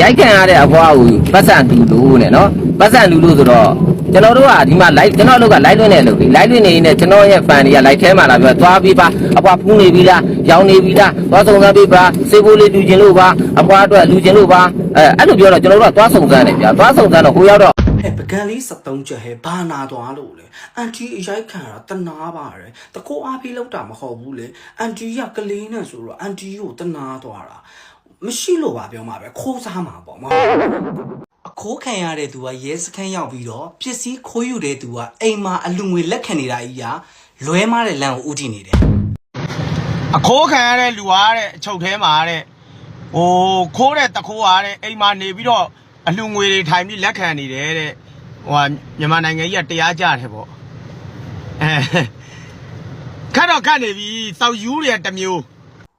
ရိုက်ခံရတဲ့အဖွားကိုပတ်စံတူလို့နဲ့နော်ပတ်စံလူလို့ဆိုတော့ကျွန်တော်တို့ကဒီမှာ live ကျွန်တော်တို့က live လွှင့်နေလို့ live လွှင့်နေရင်ကျွန်တော်ရဲ့ fan တွေက live ထဲမှာလာပြီးတော့သွားပြီးပါအဖွားဖူးနေပြီလားရောင်းနေပြီလားသွားစုံစမ်းပေးပါစေဖို့လေးတူကျင်လို့ပါအဖွားအတွက်လူကျင်လို့ပါအဲအဲ့လိုပြောတော့ကျွန်တော်တို့ကသွားစုံစမ်းတယ်ဗျာသွားစုံစမ်းတော့ဟိုရောက်တော့ဟဲ့ပကံလေး73ချက်ဟဲ့ဘာနာသွားလို့လဲအန်တီအရိုက်ခံတာတနာပါတယ်တကောအားပေးလောက်တာမဟုတ်ဘူးလေအန်တီကကလေးနဲ့ဆိုတော့အန်တီကိုတနာသွားတာ မရှိလို့ပါပြောမှာပဲခိုးစားမှာပေါ့မဟုတ်အခိုးခံရတဲ့သူကရဲစခန်းရောက်ပြီးတော့ပစ္စည်းခိုးယူတဲ့သူကအိမ်မှာအလူငွေလက်ခံနေတာကြီးကလွဲမားတဲ့လမ်းကိုဥတည်နေတယ်အခိုးခံရတဲ့လူအားတဲ့အချုပ်ထဲမှာတဲ့ဟိုခိုးတဲ့တခိုးအားတဲ့အိမ်မှာနေပြီးတော့အလှငွေတွေထိုင်ပြီးလက်ခံနေတယ်တဲ့ဟိုဟာမြန်မာနိုင်ငံကြီးကတရားကြတယ်ပေါ့အဲခက်တော့ခက်နေပြီစောက်ယူတွေကတစ်မျိုး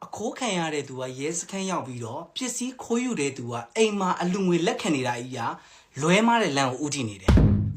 အခိုးခံရတဲ့သူကရဲစခန်းရောက်ပြီးတော့ပစ္စည်းခိုးယူတဲ့သူကအိမ်မှာအလူငွေလက်ခံနေတာကြီးကလွဲမားတဲ့လမ်းကိုဥတည်နေတယ်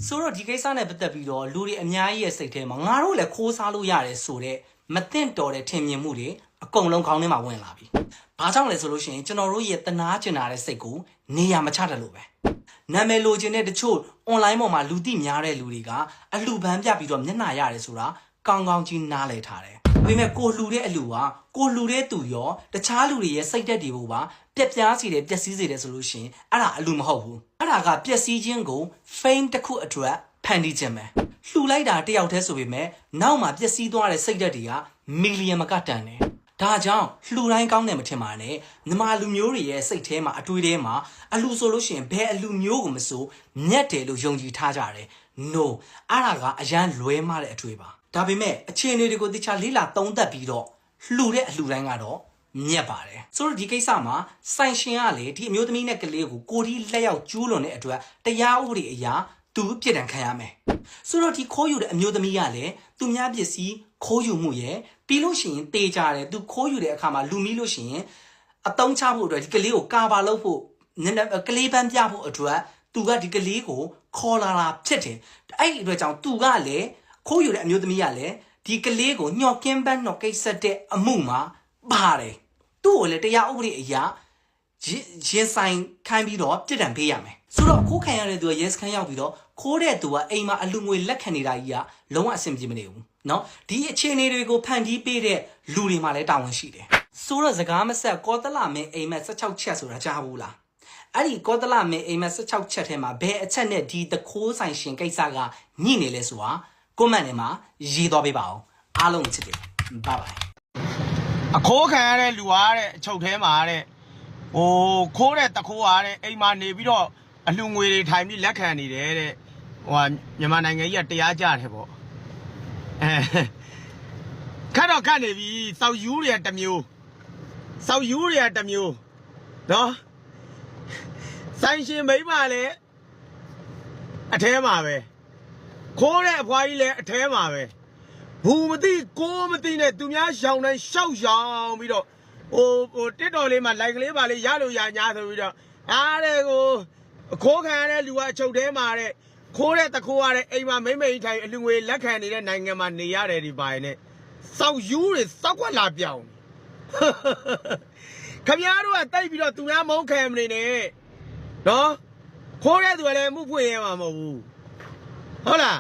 ဆိုတော့ဒီကိစ္စနဲ့ပတ်သက်ပြီးတော့လူတွေအများကြီးရဲ့စိတ်ထဲမှာငါတို့လည်းခိုးစားလို့ရတယ်ဆိုတော့မသင့်တော်တဲ့ထင်မြင်မှုတွေအကုန်လုံးခေါင်းထဲမှာဝင်လာပြီ။ဘာကြောင့်လဲဆိုလို့ရှိရင်ကျွန်တော်တို့ရဲ့တနာကျင်တာတဲ့စိတ်ကိုနေရာမချတယ်လို့ပဲ။နာမည်လိုချင်တဲ့တချို့ online ပေါ်မှာလူသိများတဲ့လူတွေကအလှပန်းပြပြီးတော့မျက်နှာရတယ်ဆိုတာကောင်းကောင်းကြီးနားလည်ထားတယ်။ဒါ ပေမဲ့ကိုလှူတဲ့အလှကကိုလှူတဲ့သူရောတခြားလူတွေရဲ့စိတ်သက်တွေကိုပါပြက်ပြားစီတယ်ပျက်စီးစေတယ်ဆိုလို့ရှိရင်အဲ့ဒါအလှမဟုတ်ဘူး။အဲ့ဒါကပျက်စီးခြင်းကို fame တစ်ခုအတွက်ဖန်တီးခြင်းပဲ။လှူလိုက်တာတယောက်တည်းဆိုပေမဲ့နောက်မှာပျက်စီးသွားတဲ့စိတ်သက်တွေကမီလီယံမကတန်တယ်။ဒါကြောင့်လှူတိုင်းကောင်းတယ်မထင်ပါနဲ့မြမလူမျိုးတွေရဲ့စိတ်ထဲမှာအတွေးထဲမှာအလူဆိုလို့ရှိရင်ဘယ်အလူမျိုးကိုမဆိုမြတ်တယ်လို့ယုံကြည်ထားကြတယ် no အဲ့ဒါကအရန်လွဲမတဲ့အတွေးပါ ဒါပေမဲ့အခြေအနေတွေကိုတခြားလေးလာသုံးသပ်ပြီးတော့လှူတဲ့အလှူတိုင်းကတော့မြတ်ပါတယ်ဆိုတော့ဒီကိစ္စမှာဆိုင်ရှင်ကလေဒီအမျိုးသမီးနဲ့ကလေးကိုကိုဒီလက်ရောက်ကျူးလွန်တဲ့အတွက်တရားဥပဒေအရာသူပြစ်ဒဏ်ခံရမယ်ဆိုတော့ဒီခိုးယူတဲ့အမျိုးသမီးကလည်းသူများပစ္စည်းခိုးယူမှုရဲ့ပြီးလို့ရှိရင်တေးကြတယ်သူခိုးယူတဲ့အခါမှာလူမီလို့ရှိရင်အတုံးချဖို့အတွက်ဒီကလေးကိုကာပါလုပ်ဖို့နည်းနည်းကလေးပန်းပြဖို့အတွက်သူကဒီကလေးကိုခေါ်လာတာဖြစ်တယ်အဲ့ဒီအတွက်ကြောင့်သူကလည်း ခိုးယူတဲ့အမျိုးသမီးကလည်းဒီကလေးကိုညှော့ကင်းပန်းတော့ကိစ္စတဲ့အမှုမှာပါတယ်သူ့ကိုလည်းတရားဥပဒေအရာရင်ရင်ဆိုင်ခိုင်းပြီးတော့ပြစ်ဒဏ်ပေးရမယ်ဆိုတော့ခိုးခံရတဲ့သူကရဲစခန်းရောက်ပြီးတော့ခိုးတဲ့သူကအိမ်မှာအလူငွေလက်ခံနေတာကြီးကလုံးဝအဆင်ပြေမနေဘူးเนาะဒီအခြေအနေတွေကိုဖန်တီးပေးတဲ့လူတွေမှာလည်းတာဝန်ရှိတယ်ဆိုတော့စကားမဆက်ကောတလမင်းအိမ်မက်16ချက်ဆိုတာကြားဘူးလားအဲ့ဒီကောတလမင်းအိမ်မက်16ချက်ထဲမှာဘယ်အချက်နဲ့ဒီတခိုးဆိုင်ရှင်ကိစ္စကညှိနေလဲဆိုတာ ကွန်မန့်ထဲမှာရေးသွားပေးပါအောင်အားလုံးချစ်တယ်ဘိုင်ဘိုင်အခိုးခံရတဲ့လူအားတဲ့အချုပ်ထဲမှာတဲ့ဟိုခိုးတဲ့တခိုးအားတဲ့အိမ်မှာနေပြီးတော့အလှငွေတွေထိုင်ပြီးလက်ခံနေတယ်တဲ့ဟိုဟာမြန်မာနိုင်ငံကြီးကတရားကြတယ်ပေါ့အဲခက်တော့ခက်နေပြီစောက်ယူတွေကတစ်မျိုးစောက်ယူတွေကတစ်မျိုးနော်ဆိုင်ရှင်မိန်းမလည်းအထဲမှာပဲ ခိုးတဲ့အဖွားကြီးလည်းအထဲမှာပဲဘူးမသိကိုမသိနဲ့သူများရှောင်းတိုင်းရှောက်ရှောင်းပြီးတော့ဟိုဟိုတစ်တော်လေးမှာလိုက်ကလေးပါလေးရလို့ရညာဆိုပြီးတော့အားတဲ့ကိုအခိုးခံရတဲ့လူကအချုပ်ထဲမှာတဲ့ခိုးတဲ့တခိုးရတဲ့အိမ်မှာမိမ့်မိန်ထိုင်အလူငွေလက်ခံနေတဲ့နိုင်ငံမှာနေရတယ်ဒီပိုင်းနဲ့စောက်ယူတွေစောက်ွက်လာပြောင်းခမည်းတော်ကတိတ်ပြီးတော့သူများမုန်းခံမနေနဲ့နော်ခိုးတဲ့သူကလည်းမှုဖွင့်ရဲမှာမဟုတ်ဘူး ဟုတ်လား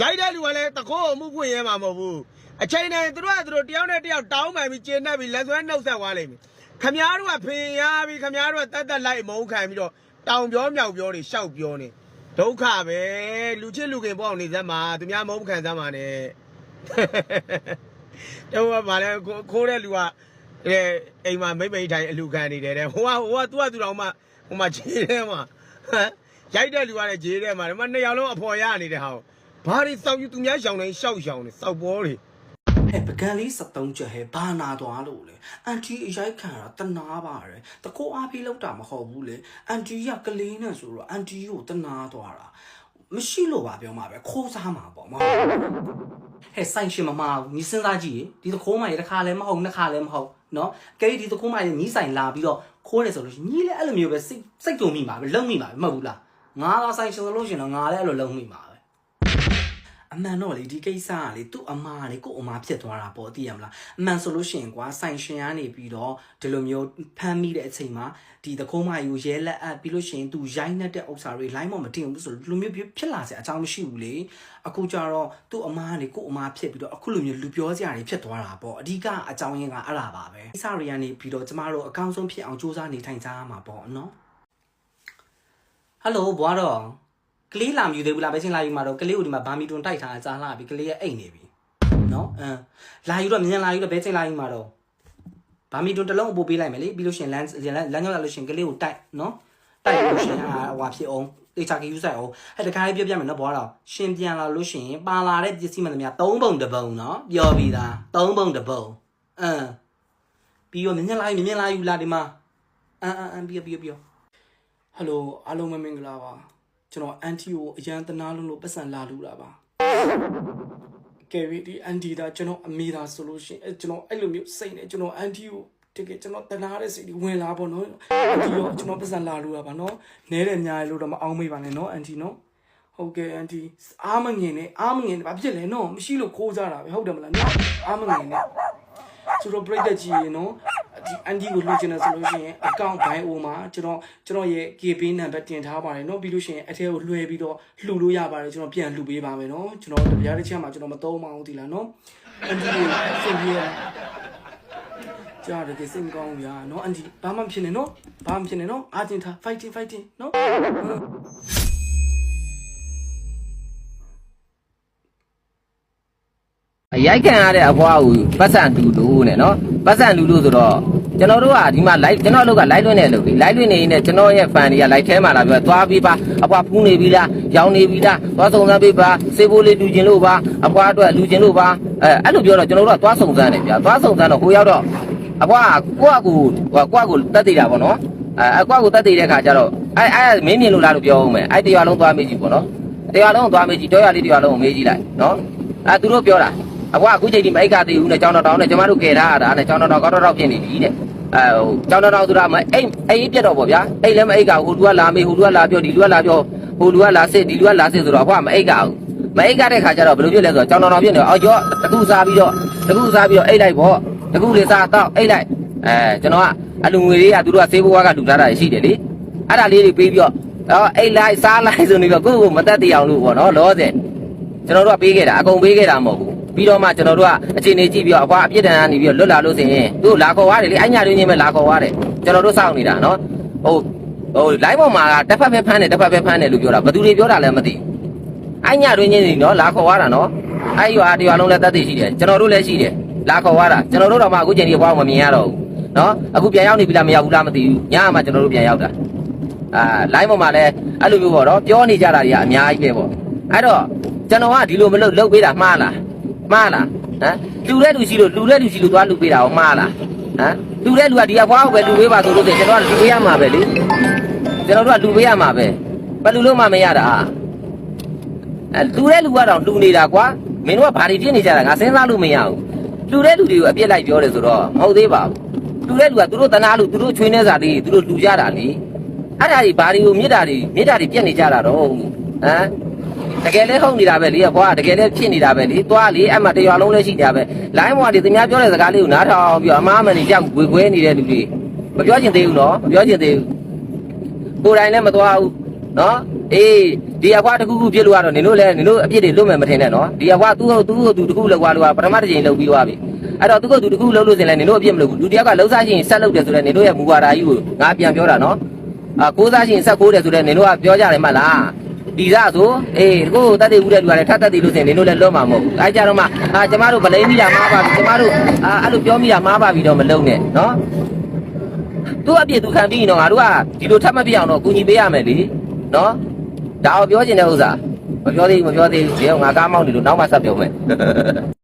ရိုက်တဲ့လူကလည်းတကောမှုဖွင့်ရဲမှာမဟုတ်ဘူးအချိန်တိုင်းသူတို့ကသူတို့တယောက်နဲ့တယောက်တောင်းပန်ပြီးကျင်းတတ်ပြီးလက်ဆွဲနှုတ်ဆက်သွားလိမ့်မယ်ခမားတို့ကဖင်ရပြီးခမားတို့ကတတ်တတ်လိုက်မုန်းခံပြီးတော့တောင်ပြောမြောက်ပြောနေရှောက်ပြောနေဒုက္ခပဲလူချစ်လူခင်ပေါ့အောင်နေစမ်းမှာသူများမုန်းခံစမ်းမှာနဲ့တော့ဗာလဲခိုးတဲ့လူကအဲအိမ်မှာမိမ့်မိတ်ထိုင်အလူခံနေတယ်တဲ့ဟိုကဟိုကသူကသူတော်မှဟိုမှာခြေထဲမှာဟမ် ရိုက်တဲ့လူကလည်းခြေထဲမှာဒီမှာနှစ်ယောက်လုံးအဖော်ရနေတဲ့ဟာကိုဘာတွေစောက်ယူသူများရှောင်းနေရှောက်ရှောင်းနေစောက်ပေါ်တွေဟဲ့ပကံလေး73ချက်ဟဲ့ဘာနာသွားလို့လဲအန်တီအရိုက်ခံတာတနာပါတယ်တကောအားပေးလောက်တာမဟုတ်ဘူးလေအန်တီကကလေးနဲ့ဆိုတော့အန်တီကိုတနာသွားတာမရှိလို့ပါပြောမှာပဲခိုးစားမှာပေါ့မဟုတ်ဟဲ့ဆိုင်ရှင်မမဘူးညီစဉ်းစားကြည့်ဒီတခိုးမရေတစ်ခါလည်းမဟုတ်နှစ်ခါလည်းမဟုတ်နော်ကဲဒီတခိုးမရေညီဆိုင်လာပြီးတော့ခိုးတယ်ဆိုလို့ညီလည်းအဲ့လိုမျိုးပဲစိတ်စိတ်ကြုံမိမှာပဲလုံမိမှာပဲမဟုတ်ဘူးလား ငါကဆိုင်ရှင်ဆိုလို့ရှင်တော့ငါလည်းအဲ့လိုလုံမိမှာပဲအအမှန်တော့လေဒီကိစ္စကလေသူ့အမားလေကို့အမားဖြစ်သွားတာပေါ့သိရမလားအမှန်ဆိုလို့ရှိရင်ကွာဆိုင်ရှင်ကနေပြီးတော့ဒီလိုမျိုးဖမ်းမိတဲ့အချိန်မှာဒီသခိုးမယူရဲလက်အပ်ပြီးလို့ရှိရင်သူရိုင်းနေတဲ့ဥစ္စာတွေ line မမတင်ဘူးဆိုလို့ဒီလိုမျိုးဖြစ်လာစရာအကြောင်းမရှိဘူးလေအခုကျတော့သူ့အမားကနေကို့အမားဖြစ်ပြီးတော့အခုလိုမျိုးလူပြောစရာတွေဖြစ်သွားတာပေါ့အဓိကအကြောင်းရင်းကအဲ့ဒါပါပဲကိစ္စတွေကနေပြီးတော့ကျမတို့အကောင်းဆုံးဖြစ်အောင်စူးစမ်းနေထိုင်ကြရမှာပေါ့နော် ဟယ်လိုဘွားတော့ကလေးလာမယူသေးဘူးလားပဲချင်းလာယူမှာတော့ကလေးကိုဒီမှာဘာမီတွန်တိုက်ထားတာကြားလာပြီကလေးရဲ့အိတ်နေပြီနော်အမ်လာယူတော့မြန်လာယူတော့ဘဲချင်းလာယူမှာတော့ဘာမီတွန်တစ်လုံးပို့ပေးလိုက်မယ်လေပြီးလို့ရှရင်လမ်းလမ်းလမ်းကြောင်းလာလို့ရှရင်ကလေးကိုတိုက်နော်တိုက်လို့ရှရင်အာဟွာဖြစ်အောင်တေချာကယူဆိုင်အောင်အဲ့တခါလေးပြပြမယ်နော်ဘွားတော့ရှင်ပြန်လာလို့ရှရင်ပါလာတဲ့ပစ္စည်းမှန်သမျှ၃ပုံတစ်ပုံနော်ပြောပြီးသား၃ပုံတစ်ပုံအမ်ပြီးတော့မြန်လာယူမြန်လာယူလာဒီမှာအမ်အမ်ပြီးပြီးပြီး ဟယ်လိုအားလုံးပဲမင်္ဂလာပါကျွန်တော်အန်တီကိုအရန်တနာလုံးလို့ပတ်စံလာလူတာပါကယ်ရီဒီအန်တီဒါကျွန်တော်အမေဒါဆိုလို့ရှိရင်အဲကျွန်တော်အဲ့လိုမျိုးစိတ်နဲ့ကျွန်တော်အန်တီကိုတကယ်ကျွန်တော်တနာတဲ့စိတ်ဒီဝင်လာပေါ့နော်အန်တီရောကျွန်တော်ပတ်စံလာလူတာပါနော်နဲတယ်ညာရလို့တော့မအောင်မေးပါနဲ့နော်အန်တီနော်ဟုတ်ကဲ့အန်တီအားမငင်နဲ့အားမငင်နဲ့ဘာဖြစ်လဲနော်မရှိလို့ခိုးကြတာပဲဟုတ်တယ်မလားနော်အားမငင်နဲ့ဆိုတော့ break တက်ကြည့်ရင်နော် ဒီ anti ကိုလှူချင်တယ်ဆိုလို့ရှိရင် account bio မှာကျွန်တော်ကျွန်တော်ရဲ့ KB number တင်ထားပါတယ်เนาะပြီးလို့ရှိရင်အထဲကိုလွှဲပြီးတော့လှူလို့ရပါတယ်ကျွန်တော်ပြန်လှူပေးပါမယ်เนาะကျွန်တော်တရားတစ်ချက်မှာကျွန်တော်မသုံးမအောင်ဒီလားเนาะ anti ကိုစင်ပြေကြားတယ်ဒီစင်ကောင်းဗျာเนาะ anti ဘာမှမဖြစ်နဲ့เนาะဘာမှမဖြစ်နဲ့เนาะအာတင်ထား fighting fighting เนาะ အရိုက်ခံရတဲ့အဖွားကိုပတ်စံတူလို့နဲ့နော်ပတ်စံလူလို့ဆိုတော့ ကျွန်တော်တို့ကဒီမှာ live ကျွန်တော်တို့က live လွှင့်နေလို့ပြီ live လွှင့်နေရင်ကျွန်တော်ရဲ့ fan တွေက live ထဲမှာလာပြီးတော့သွားပြီးပါအဖွားဖူးနေပြီလားရောင်းနေပြီလားသွားစုံစမ်းပေးပါစေဖို့လေးလူကျင်လို့ပါအဖွားအတွက်လူကျင်လို့ပါအဲအဲ့လိုပြောတော့ကျွန်တော်တို့ကသွားစုံစမ်းတယ်ဗျာသွားစုံစမ်းတော့ဟိုရောက်တော့အဖွားကကိုယ့်အကူကိုယ့်အကူတက်တည်တာပေါ့နော်အဲအကွာကိုတက်တည်တဲ့ခါကျတော့အဲအဲမင်းမြင်လို့လားလို့ပြောအောင်မယ်အဲတရားလုံးသွားမေးကြည့်ပေါ့နော်တရားလုံးသွားမေးကြည့်တောရလေးတရားလုံးကိုမေးကြည့်လိုက်နော်အဲသူတို့ပြောတာအကွာအခုချိန်ဒီမိတ်ကတည်ဦးနဲ့ကျောင်းတော်တောင်နဲ့ကျမတို့ကယ်ထားရတာနဲ့ကျောင်းတော်တောင်ကောက်တော်တောင်ဖြစ်နေပြီတဲ့ အဲဟိုကျောင်းတော်တောင်ဆိုတာမအိမ်အိမ်ပြတ်တော့ပေါ့ဗျာအိမ်လည်းမအိတ်ကဟိုလူကလာမေးဟိုလူကလာပြောဒီလူကလာပြောဟိုလူကလာစစ်ဒီလူကလာစစ်ဆိုတော့အကွာမအိတ်ကအောင်မအိတ်ကတဲ့ခါကျတော့ဘယ်လိုဖြစ်လဲဆိုတော့ကျောင်းတော်တောင်ဖြစ်နေတော့အော်ကျော်တခုစားပြီးတော့တခုစားပြီးတော့အိတ်လိုက်ပေါ့တခုလေးစားတော့အိတ်လိုက်အဲကျွန်တော်ကအလူငွေလေးကသူတို့ကစေးဘွားကလူထားတာရှိတယ်လေအဲ့ဒါလေးတွေပေးပြီးတော့အော်အိတ်လိုက်စားလိုက်ဆိုနေတော့ကိုယ့်ကိုမတက်တရားလို့ပေါ့နော်လောဆယ်ကျွန်တော်တို့ကပေးခဲ့တာအကုန်ပေးခဲ့တာမဟုတ်ဘူး ပြီးတော့မှကျွန်တော်တို့ကအခြေအနေကြည့်ပြီးတော့အကွာအပြစ်ဒဏ်ကနေပြီးတော့လွတ်လာလို့ဆိုရင်သူ့လာခေါ်သွားတယ်လေအဲ့ညာတွင်းချင်းပဲလာခေါ်သွားတယ်ကျွန်တော်တို့စောင့်နေတာနော်ဟိုဟို live ပေါ်မှာကတစ်ဖက်ပဲဖမ်းတယ်တစ်ဖက်ပဲဖမ်းတယ်လို့ပြောတာဘယ်သူတွေပြောတာလဲမသိဘူးအဲ့ညာတွင်းချင်းတွေနော်လာခေါ်သွားတာနော်အဲ့ရွာတရွာလုံးလည်းတတ်သိရှိတယ်ကျွန်တော်တို့လည်းရှိတယ်လာခေါ်သွားတာကျွန်တော်တို့တော့မှအခုချိန်ဒီဘွားမမြင်ရတော့ဘူးနော်အခုပြန်ရောက်နေပြီလားမရောက်ဘူးလားမသိဘူးညမှကျွန်တော်တို့ပြန်ရောက်တာအာ live ပေါ်မှာလည်းအဲ့လိုမျိုးပေါ့နော်ပြောနေကြတာတွေကအများကြီးပဲပေါ့အဲ့တော့ကျွန်တော်ကဒီလိုမလုပ်လုပ်ပေးတာမှားလား မှားလားဟမ်လူတဲ့လူရှိလို့လူတဲ့လူရှိလို့သွားလူပေးတာကိုမှားလားဟမ်လူတဲ့လူကဒီအဖွားကိုပဲလူပေးပါဆိုလို့ဆိုရင်ကျွန်တော်ကလူပေးရမှာပဲလေကျွန်တော်တို့ကလူပေးရမှာပဲဘယ်လူလို့မှမရတာအဲလူတဲ့လူကတော့လူနေတာကွာမင်းတို့ကဘာတွေဖြစ်နေကြတာငါစဉ်းစားလို့မရဘူးလူတဲ့လူတွေကိုအပြစ်လိုက်ပြောတယ်ဆိုတော့မဟုတ်သေးပါဘူးလူတဲ့လူကသူတို့တနာလို့သူတို့ချွေးနေစားလေးသူတို့လူကြတာလေအဲ့ဒါတွေဘာတွေကိုမြစ်တာတွေမြစ်တာတွေပြက်နေကြတာတော့ဟမ် တကယ်လဲဟုတ်နေတာပဲလေကွာတကယ်လဲဖြစ်နေတာပဲလေသွားလေအဲ့မှာတရွာလုံးလဲရှိနေတာပဲလိုင်းဘွားတွေသူများပြောတဲ့စကားလေးကိုနားထောင်ပြီးတော့အမားမန်ကြီးကြောက်ဝေခွဲနေတဲ့လူတွေမပြောချင်သေးဘူးနော်မပြောချင်သေးဘူးကိုယ်တိုင်လည်းမသွားဘူးနော်အေးဒီအကွာတစ်ခုခုပြစ်လို့ကတော့နင်တို့လည်းနင်တို့အပြစ်တွေလွတ်မယ်မထင်နဲ့နော်ဒီအကွာသူ့ဟုတ်သူ့ဟုတ်သူတစ်ခုလောက်ကွာလို့ကပထမတစ်ချိန်လောက်ပြီးသွားပြီအဲ့တော့သူ့ဟုတ်သူတစ်ခုလောက်လို့စင်လဲနင်တို့အပြစ်မလုပ်ဘူးလူတယောက်ကလှုပ်ရှားချင်းဆက်လုပ်တယ်ဆိုတော့နင်တို့ရဲ့မူဝါဒကြီးကိုငါပြန်ပြောတာနော်အာကိုးစားချင်းဆက်ကိုးတယ်ဆိုတော့နင်တို့ကပြောကြတယ်မလား ဒီစားဆိုအေးကိုတတ်သိဦးတဲ့လူကလည်းထပ်တတ်သိလို့စင်နင်တို့လည်းလွတ်မှာမဟုတ်ဘူးအဲကြတော့မှအာကျမတို့ဗလိန်မိတာမှားပါပြီကျမတို့အာအဲ့လိုပြောမိတာမှားပါပြီတော့မလုံနဲ့နော်သူ့အပြစ်သူခံပြီးရင်တော့ငါတို့ကဒီလိုထပ်မပြအောင်တော့ကူညီပေးရမယ်လေနော်ဒါအောင်ပြောချင်တဲ့ဥစ္စာမပြောသေးဘူးမပြောသေးဘူးဒီတော့ငါကားမောင်းနေလို့နောက်မှဆက်ပြောမယ်